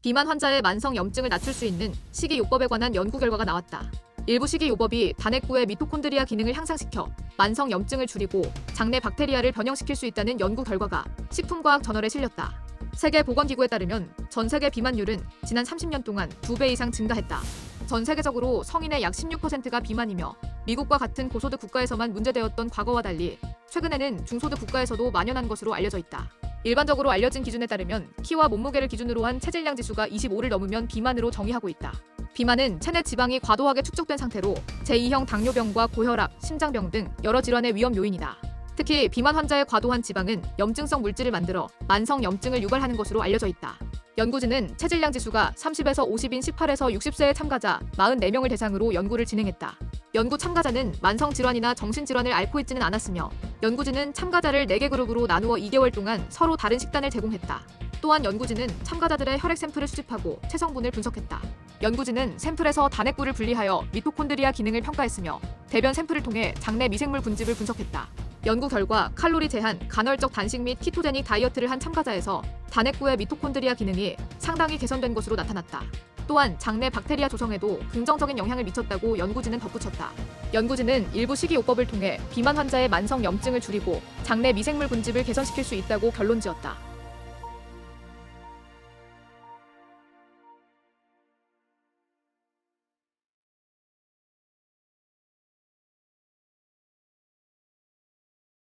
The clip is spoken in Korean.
비만 환자의 만성 염증을 낮출 수 있는 식이요법에 관한 연구 결과가 나왔다. 일부 식이요법이 단핵구의 미토콘드리아 기능을 향상시켜 만성 염증을 줄이고 장내 박테리아를 변형시킬 수 있다는 연구 결과가 식품과학 저널에 실렸다. 세계보건기구에 따르면 전 세계 비만율은 지난 30년 동안 2배 이상 증가했다. 전 세계적으로 성인의 약 16%가 비만이며 미국과 같은 고소득 국가에서만 문제되었던 과거와 달리 최근에는 중소득 국가에서도 만연한 것으로 알려져 있다. 일반적으로 알려진 기준에 따르면 키와 몸무게를 기준으로 한 체질량 지수가 25를 넘으면 비만으로 정의하고 있다. 비만은 체내 지방이 과도하게 축적된 상태로 제2형 당뇨병과 고혈압, 심장병 등 여러 질환의 위험 요인이다. 특히 비만 환자의 과도한 지방은 염증성 물질을 만들어 만성 염증을 유발하는 것으로 알려져 있다. 연구진은 체질량 지수가 30에서 50인 18에서 60세의 참가자 44명을 대상으로 연구를 진행했다. 연구 참가자는 만성 질환이나 정신 질환을 앓고 있지는 않았으며 연구진은 참가자를 4개 그룹으로 나누어 2개월 동안 서로 다른 식단을 제공했다. 또한 연구진은 참가자들의 혈액 샘플을 수집하고 체성분을 분석했다. 연구진은 샘플에서 단핵구를 분리하여 미토콘드리아 기능을 평가했으며 대변 샘플을 통해 장내 미생물 분집을 분석했다. 연구 결과 칼로리 제한, 간헐적 단식 및 키토제닉 다이어트를 한 참가자에서 단핵구의 미토콘드리아 기능이 상당히 개선된 것으로 나타났다. 또한 장내 박테리아 조성에도 긍정적인 영향을 미쳤다고 연구진은 덧붙였다. 연구진은 일부 식이요법을 통해 비만 환자의 만성 염증을 줄이고 장내 미생물 분집을 개선시킬 수 있다고 결론지었다.